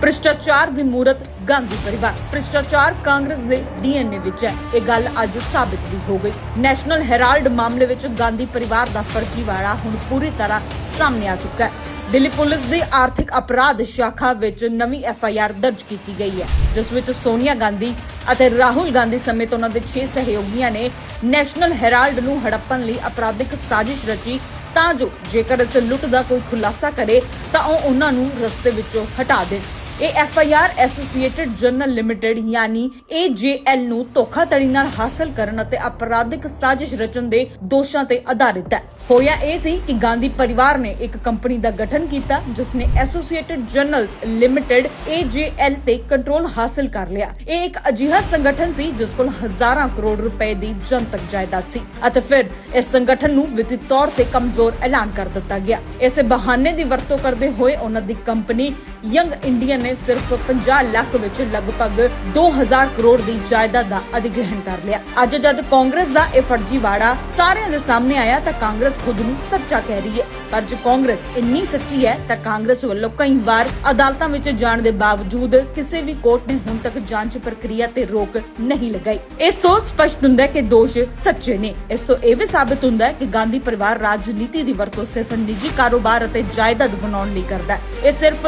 ਭ੍ਰਿਸ਼ਟਾਚਾਰ ਦੀ ਮੂਰਤ ਗਾਂਧੀ ਪਰਿਵਾਰ। ਭ੍ਰਿਸ਼ਟਾਚਾਰ ਕਾਂਗਰਸ ਦੇ ਡੀਐਨਏ ਵਿੱਚ ਹੈ। ਇਹ ਗੱਲ ਅੱਜ ਸਾਬਿਤ ਵੀ ਹੋ ਗਈ। ਨੈਸ਼ਨਲ ਹੈਰਾਲਡ ਮਾਮਲੇ ਵਿੱਚ ਗਾਂਧੀ ਪਰਿਵਾਰ ਦਾ ਫਰਜ਼ੀਵਾੜਾ ਹੁਣ ਪੂਰੀ ਤਰ੍ਹਾਂ ਸਾਹਮਣੇ ਆ ਚੁੱਕਾ ਹੈ। ਦਿੱਲੀ ਪੁਲਿਸ ਦੀ ਆਰਥਿਕ ਅਪਰਾਧ ਸ਼ਾਖਾ ਵਿੱਚ ਨਵੀਂ ਐਫਆਈਆਰ ਦਰਜ ਕੀਤੀ ਗਈ ਹੈ, ਜਿਸ ਵਿੱਚ ਸੋਨੀਆ ਗਾਂਧੀ ਅਤੇ ਰਾਹੁਲ ਗਾਂਧੀ ਸਮੇਤ ਉਹਨਾਂ ਦੇ 6 ਸਹਿਯੋਗੀਆਂ ਨੇ ਨੈਸ਼ਨਲ ਹੈਰਾਲਡ ਨੂੰ ਹੜੱਪਣ ਲਈ ਅਪਰਾਧਿਕ ਸਾਜ਼ਿਸ਼ ਰਚੀ। ਤਾਂ ਜੋ ਜੇਕਰ ਇਸ ਲੁੱਟ ਦਾ ਕੋਈ ਖੁਲਾਸਾ ਕਰੇ, ਤਾਂ ਉਹ ਉਹਨਾਂ ਨੂੰ ਰਸਤੇ ਵਿੱਚੋਂ ਹਟਾ ਦੇਣ। ਇਹ F I R Associated Journal Limited ਯਾਨੀ AJL ਨੂੰ ਧੋਖਾਧੜੀ ਨਾਲ ਹਾਸਲ ਕਰਨ ਅਤੇ ਅਪਰਾਧਿਕ ਸਾਜ਼ਿਸ਼ ਰਚਣ ਦੇ ਦੋਸ਼ਾਂ ਤੇ ਆਧਾਰਿਤ ਹੈ। ਹੋਇਆ ਇਹ ਸੀ ਕਿ ਗਾਂਧੀ ਪਰਿਵਾਰ ਨੇ ਇੱਕ ਕੰਪਨੀ ਦਾ ਗਠਨ ਕੀਤਾ ਜਿਸ ਨੇ ਐਸੋਸੀਏਟਿਡ ਜਰਨਲਸ ਲਿਮਟਿਡ AJL ਤੇ ਕੰਟਰੋਲ ਹਾਸਲ ਕਰ ਲਿਆ। ਇਹ ਇੱਕ ਅਜਿਹਾ ਸੰਗਠਨ ਸੀ ਜਿਸ ਕੋਲ ਹਜ਼ਾਰਾਂ ਕਰੋੜ ਰੁਪਏ ਦੀ ਜਨਤਕ ਜਾਇਦਾਦ ਸੀ ਅਤੇ ਫਿਰ ਇਸ ਸੰਗਠਨ ਨੂੰ ਵਿੱਤੀ ਤੌਰ ਤੇ ਕਮਜ਼ੋਰ ਐਲਾਨ ਕਰ ਦਿੱਤਾ ਗਿਆ। ਇਸੇ ਬਹਾਨੇ ਦੀ ਵਰਤੋਂ ਕਰਦੇ ਹੋਏ ਉਹਨਾਂ ਦੀ ਕੰਪਨੀ ਯੰਗ ਇੰਡੀਅਨ ਨੇ ਸਿਰਫ 50 ਲੱਖ ਵਿੱਚ ਲਗਭਗ 2000 ਕਰੋੜ ਦੀ ਜਾਇਦਾਦ ਦਾ ਅਧਿਗ੍ਰਹਿਣ ਕਰ ਲਿਆ। ਅੱਜ ਜਦ ਕਾਂਗਰਸ ਦਾ ਇਹ ਫਰਜ਼ੀਵਾੜਾ ਸਾਰਿਆਂ ਦੇ ਸਾਹਮਣੇ ਆਇਆ ਤਾਂ ਕਾਂਗਰਸ ਖੁਦ ਨੂੰ ਸੱਚਾ ਕਹਿ ਰਹੀ ਹੈ। ਪਰ ਜੇ ਕਾਂਗਰਸ ਇੰਨੀ ਸੱਚੀ ਹੈ ਤਾਂ ਕਾਂਗਰਸ ਵੱਲੋਂ ਕਈ ਵਾਰ ਅਦਾਲਤਾਂ ਵਿੱਚ ਜਾਣ ਦੇ ਬਾਵਜੂਦ ਕਿਸੇ ਵੀ ਕੋਰਟ ਨੇ ਹੁਣ ਤੱਕ ਜਾਂਚ ਪ੍ਰਕਿਰਿਆ ਤੇ ਰੋਕ ਨਹੀਂ ਲਗਾਈ। ਇਸ ਤੋਂ ਸਪਸ਼ਟ ਹੁੰਦਾ ਹੈ ਕਿ ਦੋਸ਼ ਸੱਚੇ ਨੇ। ਇਸ ਤੋਂ ਇਹ ਵੀ ਸਾਬਤ ਹੁੰਦਾ ਹੈ ਕਿ ਗਾਂਧੀ ਪਰਿਵਾਰ ਰਾਜਨੀਤੀ ਦੀ ਵਰਤੋਂ ਸਿਰਫ ਨਿੱਜੀ ਕਾਰੋਬਾਰ ਅਤੇ ਜਾਇਦਾਦ ਬਣਾਉਣ ਲਈ ਕਰਦਾ ਹੈ। ਇਹ ਸਿਰਫ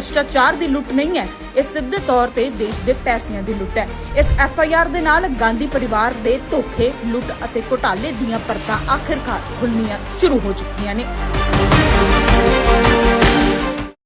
ਭ੍ਰਿਸ਼ਟਾਚਾਰ ਦੀ ਲੁੱਟ ਨਹੀਂ ਹੈ, ਇਹ ਸਿੱਧੇ ਤੌਰ ਤੇ ਦੇਸ਼ ਦੇ ਪੈਸਿਆਂ ਦੀ ਲੁੱਟ ਹੈ। ਇਸ ਐਫ ਆਈ ਆਰ ਦੇ ਨਾਲ ਗਾਂਧੀ ਪਰਿਵਾਰ ਦੇ ਧੋਖੇ, ਲੁੱਟ ਅਤੇ ਘੁਟਾਲੇ ਦੀਆਂ ਪਰਤਾਂ ਆਖਿਰਕਾਰ ਖੁੱਲਣੀਆਂ ਸ਼ੁਰੂ ਹੋ ਚੁੱਕੀਆਂ ਨੇ।